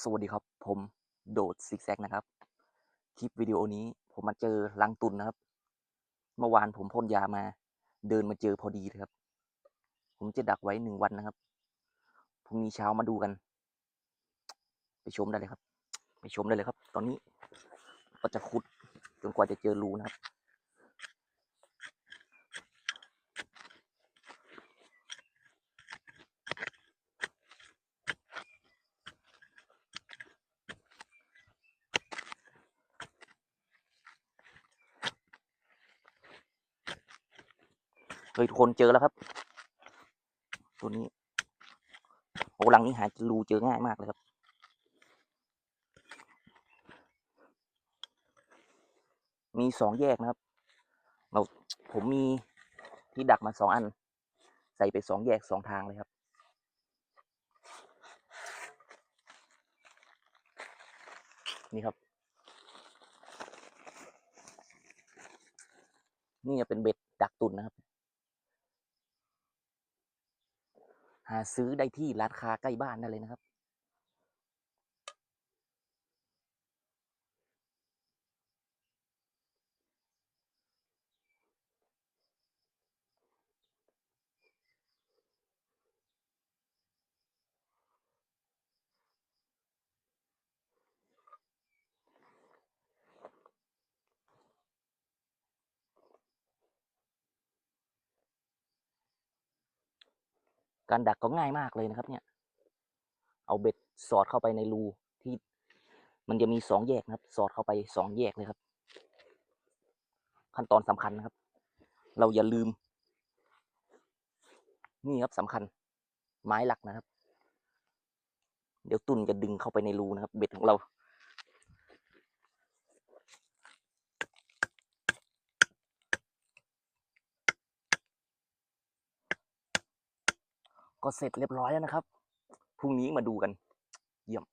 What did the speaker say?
สวัสดีครับ ผมโดดซิกแซกนะครับ คลิปวิดีโอนี้ผมมาเจอลังตุนนะครับ เมื่อวานผมพ่นยามา เดินมาเจอพอดีเลยครับ ผมจะดักไว้หนึ่งวันนะครับพรุ่งนี้เช้ามาดูกัน ไปชมได้เลยครับ ไปชมได้เลยครับ ตอนนี้ก็จะขุดจนกว่าจะเจอรูนะครับ เฮ้ยทุกคนเจอแล้วครับ ตัวนี้โอ้หลังนี้หารูเจอง่ายมากเลยครับ มีสองแยกนะครับ เราผมมีที่ดักมาสองอัน ใส่ไปสองแยกสองทางเลยครับนี่ครับ นี่จะเป็นเบ็ดดักตุนนะครับ หาซื้อได้ที่ร้านค้าใกล้บ้านได้เลยนะครับ การดักก็ง่ายมากเลยนะครับเนี่ย เอาเบ็ดสอดเข้าไปในรูที่ มันจะมีสองแยกนะครับ สอดเข้าไปสองแยกเลยครับ ขั้นตอนสำคัญนะครับ เราอย่าลืม นี่ครับสำคัญ ไม้หลักนะครับ เดี๋ยวตุ่นจะดึงเข้าไปในรูนะครับ เบ็ดของเรา ก็เสร็จเรียบร้อยแล้วนะครับ พรุ่งนี้มาดูกัน เยี่ยม